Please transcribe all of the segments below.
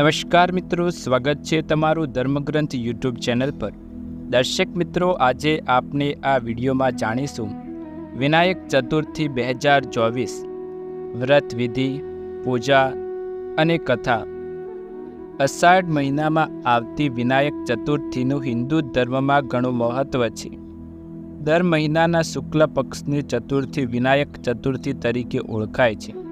નમસ્કાર મિત્રો, સ્વાગત છે તમારું ધર્મગ્રંથ યુટ્યુબ ચેનલ પર. દર્શક મિત્રો, આજે આપને આ વિડીયોમાં જાણીશું. વિનાયક ચતુર્થી બે હજાર ચોવીસ. વ્રત વિધિ, પૂજા અને કથા. અષાઢ મહિનામાં આવતી વિનાયક ચતુર્થીનું હિન્દુ ધર્મમાં ઘણું મહત્ત્વ છે. દર મહિનાના શુક્લ પક્ષની ચતુર્થી વિનાયક ચતુર્થી તરીકે ઓળખાય છે.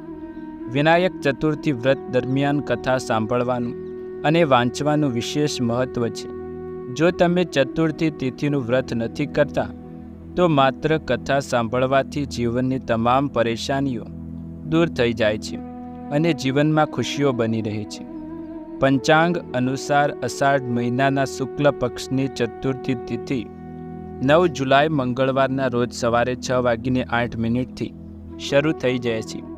વિનાયક ચતુર્થી વ્રત દરમિયાન કથા સાંભળવાનું અને વાંચવાનું વિશેષ મહત્ત્વ છે. જો તમે ચતુર્થી તિથિનું વ્રત નથી કરતા, તો માત્ર કથા સાંભળવાથી જીવનની તમામ પરેશાનીઓ દૂર થઈ જાય છે અને જીવનમાં ખુશીઓ બની રહે છે. પંચાંગ અનુસાર અષાઢ મહિનાના શુક્લ પક્ષની ચતુર્થી તિથિ નવ જુલાઈ મંગળવારના રોજ સવારે છ વાગીને આઠ મિનિટથી શરૂ થઈ જાય છે.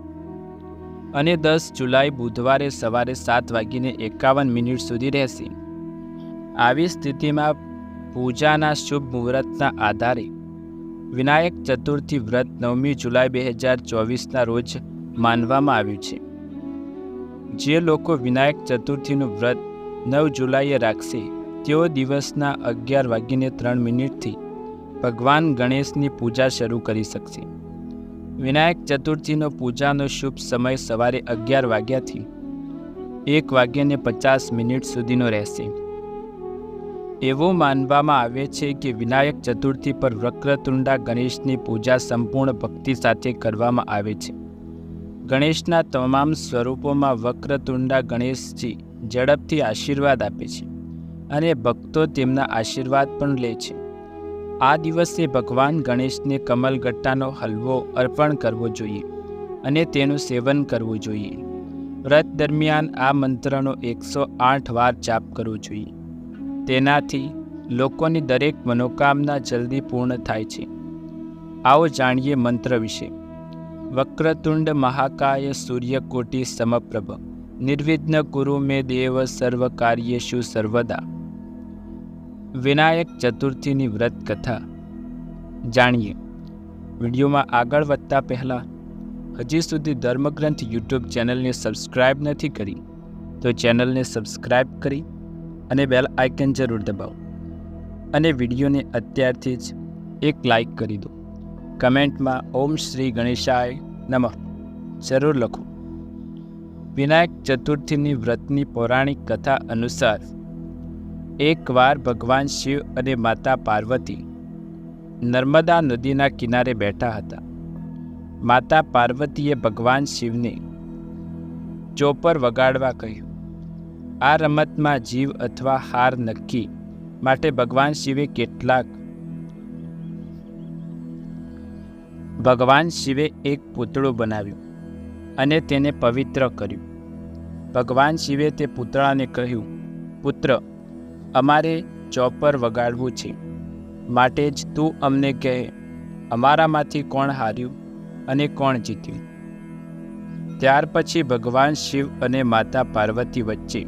અને દસ જુલાઈ બુધવારે સવારે સાત વાગીને એકાવન મિનિટ સુધી રહેશે. આવી સ્થિતિમાં પૂજાના શુભ મુહૂર્તના આધારે વિનાયક ચતુર્થી વ્રત નવમી જુલાઈ બે હજાર ચોવીસના રોજ માનવામાં આવ્યું છે. જે લોકો વિનાયક ચતુર્થીનું વ્રત નવ જુલાઈએ રાખશે, તેઓ દિવસના અગિયાર વાગીને ત્રણ મિનિટથી ભગવાન ગણેશની પૂજા શરૂ કરી શકશે. વિનાયક ચતુર્થીનો પૂજાનો શુભ સમય સવારે અગિયાર વાગ્યાથી એક વાગ્યાને પચાસ મિનિટ સુધીનો રહેશે. એવું માનવામાં આવે છે કે વિનાયક ચતુર્થી પર વક્રતુંડા ગણેશની પૂજા સંપૂર્ણ ભક્તિ સાથે કરવામાં આવે છે. ગણેશના તમામ સ્વરૂપોમાં વક્રતુંડા ગણેશજી ઝડપથી આશીર્વાદ આપે છે અને ભક્તો તેમના આશીર્વાદ પણ લે છે. આ દિવસે ભગવાન ગણેશને કમલગટ્ટાનો હલવો અર્પણ કરવો જોઈએ અને તેનું સેવન કરવું જોઈએ. વ્રત દરમિયાન આ મંત્રનો એકસો આઠ વાર જાપ કરવો જોઈએ. તેનાથી લોકોની દરેક મનોકામના જલ્દી પૂર્ણ થાય છે. આવો જાણીએ મંત્ર વિશે. વક્રતુંડ મહાકાય સૂર્યકોટી સમપ્રભ. નિર્વિઘ્ન કુરુ મે દેવ સર્વ કાર્યેશુ સર્વદા. વિનાયક ચતુર્થીની વ્રત કથા. જાણીએ, વિડીયોમાં આગળ વધતા પહેલાં, હજી સુધી ધર્મગ્રંથ યુટ્યુબ ચેનલને સબસ્ક્રાઇબ નથી કરી, તો ચેનલને સબસ્ક્રાઇબ કરી અને બેલ આઇકન જરૂર દબાવો. અને વિડીયોને અત્યારથી જ એક લાઈક કરી દો. કમેન્ટમાં ઓમ શ્રી ગણેશાય નમઃ જરૂર લખો. વિનાયક ચતુર્થીની વ્રતની પૌરાણિક કથા અનુસાર એકવાર ભગવાન શિવ અને માતા પાર્વતી નર્મદા નદીના કિનારે બેઠા હતા. માતા પાર્વતીએ ભગવાન શિવને ચોપર વગાડવા કહ્યું, આ રમતમાં જીવ અથવા હાર નક્કી માટે ભગવાન શિવે કેટલાક ભગવાન શિવે એક પૂતળું બનાવ્યું અને તેને પવિત્ર કર્યું. ભગવાન શિવે તે પૂતળાને કહ્યું, પુત્ર અમારે ચોપર વગાડવું છે. માટે જ તું અમને કહે, અમારામાંથી કોણ હાર્યું અને કોણ જીત્યું? ત્યાર પછી ભગવાન શિવ અને માતા પાર્વતી વચ્ચે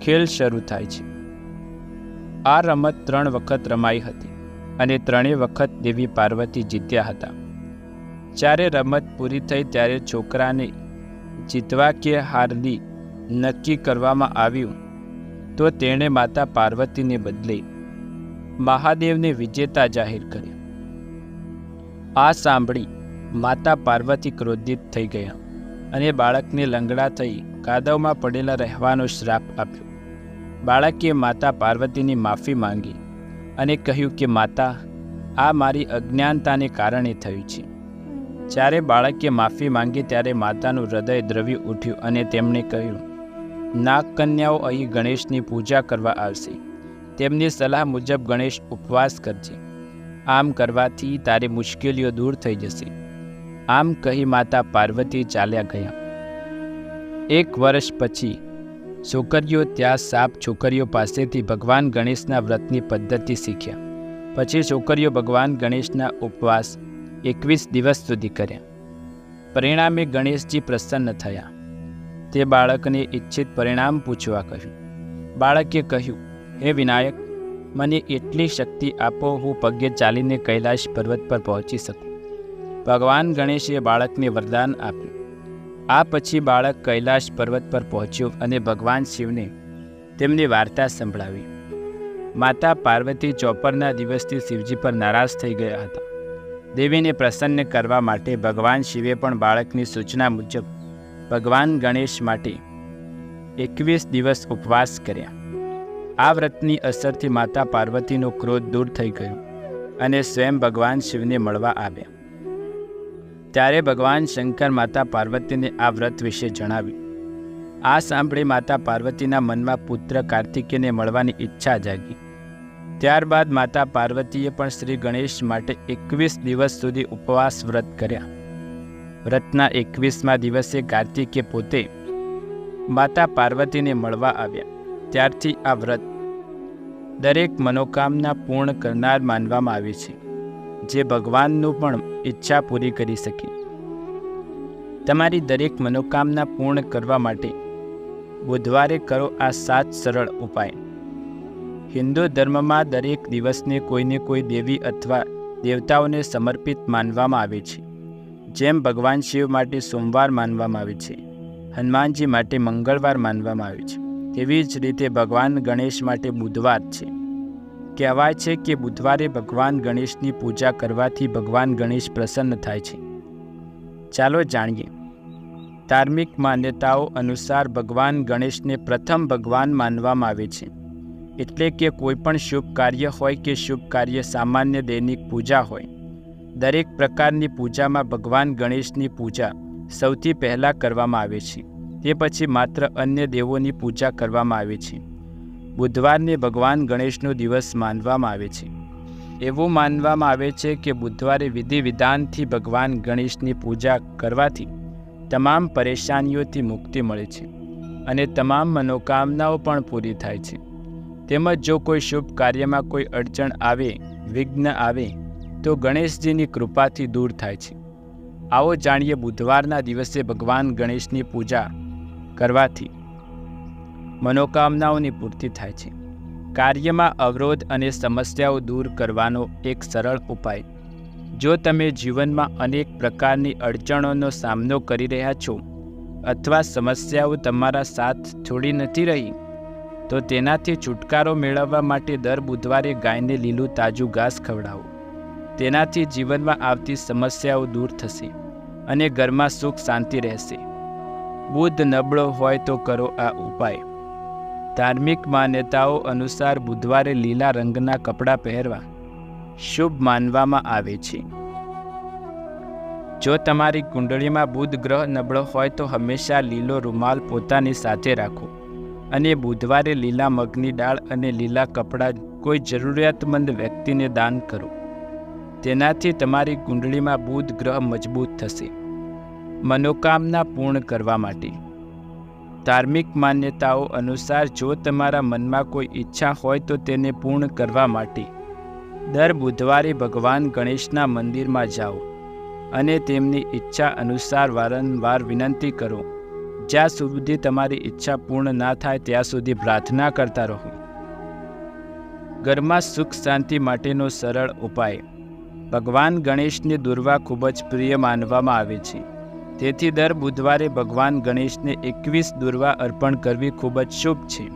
ખેલ શરૂ થાય છે. આ રમત ત્રણ વખત રમાઈ હતી અને ત્રણેય વખત દેવી પાર્વતી જીત્યા હતા. જ્યારે રમત પૂરી થઈ ત્યારે છોકરાને જીતવા કે હારની નક્કી કરવામાં આવ્યું તો તેણે માતા પાર્વતીને બદલે મહાદેવને વિજેતા જાહેર કર્યા. આ સાંભળી માતા પાર્વતી ક્રોધિત થઈ ગયા અને બાળકને લંગડા થઈ કાદવમાં પડેલા રહેવાનો શ્રાપ આપ્યો. બાળકે માતા પાર્વતીની માફી માંગી અને કહ્યું કે, માતા, આ મારી અજ્ઞાનતાને કારણે થયું છે. જ્યારે બાળકે માફી માંગી ત્યારે માતાનું હૃદય દ્રવ્ય ઉઠ્યું અને તેમણે કહ્યું નાગકન્યાઓ અહીં ગણેશની પૂજા કરવા આવશે. તેમની સલાહ મુજબ ગણેશ ઉપવાસ કરજે આમ કરવાથી તારી મુશ્કેલીઓ દૂર થઈ જશે. આમ કહી માતા પાર્વતી ચાલ્યા ગયા. એક વર્ષ પછી, છોકરીઓ ત્યાં સાપ છોકરીઓ પાસેથી ભગવાન ગણેશના વ્રતની પદ્ધતિ શીખ્યા. પછી છોકરીઓ ભગવાન ગણેશના ઉપવાસ એકવીસ દિવસ સુધી કર્યા. પરિણામે ગણેશજી પ્રસન્ન થયા. તે બાળકને ઈચ્છિત પરિણામ પૂછવા કહ્યું. બાળકે કહ્યું, હે વિનાયક, મને એટલી શક્તિ આપો, હું પગે ચાલીને કૈલાશ પર્વત પર પહોંચી શકું. ભગવાન ગણેશે બાળકને વરદાન આપ્યું. આ પછી બાળક કૈલાશ પર્વત પર પહોંચ્યું અને ભગવાન શિવને તેમની વાર્તા સંભળાવી. માતા પાર્વતી ચોપરના દિવસથી શિવજી પર નારાજ થઈ ગયા હતા. દેવીને પ્રસન્ન કરવા માટે ભગવાન શિવે પણ બાળકની સૂચના મુજબ ભગવાન ગણેશ માટે એકવીસ દિવસ ઉપવાસ કર્યા. આ વ્રતની અસરથી માતા પાર્વતીનો ક્રોધ દૂર થઈ ગયો અને સ્વયં ભગવાન શિવને મળવા આવ્યા. ત્યારે ભગવાન શંકર માતા પાર્વતીને આ વ્રત વિશે જણાવ્યું. આ સાંભળી માતા પાર્વતીના મનમાં પુત્ર કાર્તિકેયને મળવાની ઈચ્છા જાગી. ત્યારબાદ માતા પાર્વતીએ પણ શ્રી ગણેશ માટે એકવીસ દિવસ સુધી ઉપવાસ વ્રત કર્યા. વ્રતના એકવીસમા દિવસે કાર્તિકે પોતે માતા પાર્વતીને મળવા આવ્યા. ત્યારથી આ વ્રત દરેક મનોકામના પૂર્ણ કરનાર માનવામાં આવે છે, જે ભગવાનનું પણ ઈચ્છા પૂરી કરી શકે. તમારી દરેક મનોકામના પૂર્ણ કરવા માટે બુધવારે કરો આ સાત સરળ ઉપાય. હિન્દુ ધર્મમાં દરેક દિવસને કોઈને કોઈ દેવી અથવા દેવતાઓને સમર્પિત માનવામાં આવે છે. જેમ ભગવાન શિવ માટે સોમવાર માનવામાં આવે છે, હનુમાનજી માટે મંગળવાર માનવામાં આવે છે, તેવી જ રીતે ભગવાન ગણેશ માટે બુધવાર છે. કહેવાય છે કે બુધવારે ભગવાન ગણેશની પૂજા કરવાથી ભગવાન ગણેશ પ્રસન્ન થાય છે. ચાલો જાણીએ. ધાર્મિક માન્યતાઓ અનુસાર ભગવાન ગણેશને પ્રથમ ભગવાન માનવામાં આવે છે. એટલે કે કોઈપણ શુભ કાર્ય હોય કે શુભ કાર્ય સામાન્ય દૈનિક પૂજા હોય. દરેક પ્રકારની પૂજામાં ભગવાન ગણેશની પૂજા સૌથી પહેલાં કરવામાં આવે છે. તે પછી માત્ર અન્ય દેવોની પૂજા કરવામાં આવે છે. બુધવારને ભગવાન ગણેશનો દિવસ માનવામાં આવે છે. એવું માનવામાં આવે છે કે બુધવારે વિધિ વિધાનથી ભગવાન ગણેશની પૂજા કરવાથી તમામ પરેશાનીઓથી મુક્તિ મળે છે અને તમામ મનોકામનાઓ પણ પૂરી થાય છે. તેમજ જો કોઈ શુભ કાર્યમાં કોઈ અડચણ આવે, વિઘ્ન આવે તો ગણેશજીની કૃપાથી દૂર થાય છે. આવો જાણીએ બુધવારના દિવસે ભગવાન ગણેશની પૂજા કરવાથી મનોકામનાઓની પૂર્તિ થાય છે. કાર્યમાં અવરોધ અને સમસ્યાઓ દૂર કરવાનો એક સરળ ઉપાય. જો તમે જીવનમાં અનેક પ્રકારની અડચણોનો સામનો કરી રહ્યા છો અથવા સમસ્યાઓ તમારા સાથ છોડી નથી રહી, તો તેનાથી છુટકારો મેળવવા માટે દર બુધવારે ગાયને લીલું તાજું ઘાસ ખવડાવો. તેનાથી જીવનમાં આવતી સમસ્યાઓ દૂર થશે અને ઘરમાં સુખ શાંતિ રહેશે. બુદ્ધ નબળો હોય તો કરો આ ઉપાય. ધાર્મિક માન્યતાઓ અનુસાર બુધવારે લીલા રંગના કપડાં પહેરવા શુભ માનવામાં આવે છે. જો તમારી કુંડળીમાં બુધ ગ્રહ નબળો હોય તો હંમેશા લીલો રૂમાલ પોતાની સાથે રાખો અને બુધવારે લીલા મગની દાળ અને લીલા કપડાં કોઈ જરૂરિયાતમંદ વ્યક્તિને દાન કરો. તેનાથી તમારી કુંડળીમાં બુધ ગ્રહ મજબૂત થશે. મનોકામના પૂર્ણ કરવા માટે. ધાર્મિક માન્યતાઓ અનુસાર જો તમારા મનમાં કોઈ ઈચ્છા હોય તો તેને પૂર્ણ કરવા માટે. દર બુધવારે ભગવાન ગણેશના મંદિરમાં જાઓ અને તેમની ઈચ્છા અનુસાર વારંવાર વિનંતી કરો. જ્યાં સુધી તમારી ઈચ્છા પૂર્ણ ના થાય ત્યાં સુધી પ્રાર્થના કરતા રહો. ઘરમાં સુખ શાંતિ માટેનો સરળ ઉપાય. ભગવાન ગણેશને દુર્વા ખૂબ જ પ્રિય માનવામાં આવે છે. તેથી દર બુધવારે ભગવાન ગણેશને એકવીસ દુર્વા અર્પણ કરવી ખૂબ જ શુભ છે.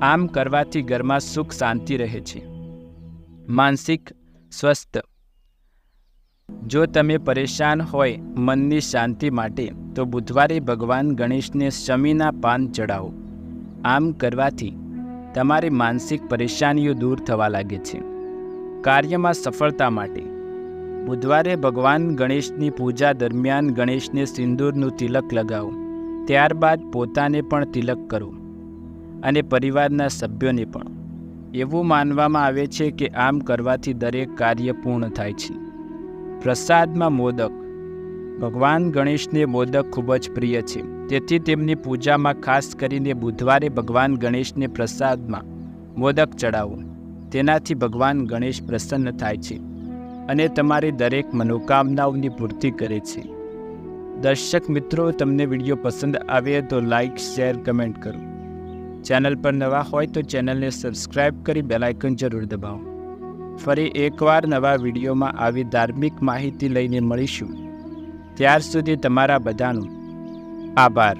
આમ કરવાથી ઘરમાં સુખ શાંતિ રહે છે. માનસિક સ્વસ્થ. જો તમે પરેશાન હોય મનની શાંતિ માટે, તો બુધવારે ભગવાન ગણેશને શમીના પાન ચડાવો આમ કરવાથી તમારી માનસિક પરેશાનીઓ દૂર થવા લાગે છે. કાર્યમાં સફળતા માટે. બુધવારે ભગવાન ગણેશની પૂજા દરમિયાન ગણેશને સિંદૂરનું તિલક લગાવો. ત્યારબાદ પોતાને પણ તિલક કરો અને પરિવારના સભ્યોને પણ. એવું માનવામાં આવે છે કે આમ કરવાથી દરેક કાર્ય પૂર્ણ થાય છે. પ્રસાદમાં મોદક. ભગવાન ગણેશને મોદક ખૂબ જ પ્રિય છે. તેથી તેમની પૂજામાં ખાસ કરીને બુધવારે ભગવાન ગણેશને પ્રસાદમાં મોદક ચડાવો તેનાથી ભગવાન ગણેશ પ્રસન્ન થાય છે. અને તમારી દરેક મનોકામનાઓની પૂર્તિ કરે છે. દર્શક મિત્રો, તમને વીડિયો પસંદ આવે તો લાઇક શેર કમેન્ટ કરો. ચેનલ પર નવા હોય તો ચેનલને સબસ્ક્રાઇબ કરી બેલાઇકન જરૂર દબાવો. ફરી એકવાર નવા વિડીયોમાં આવી ધાર્મિક માહિતી લઈને મળીશું. ત્યાર સુધી તમારા બધાનું આભાર.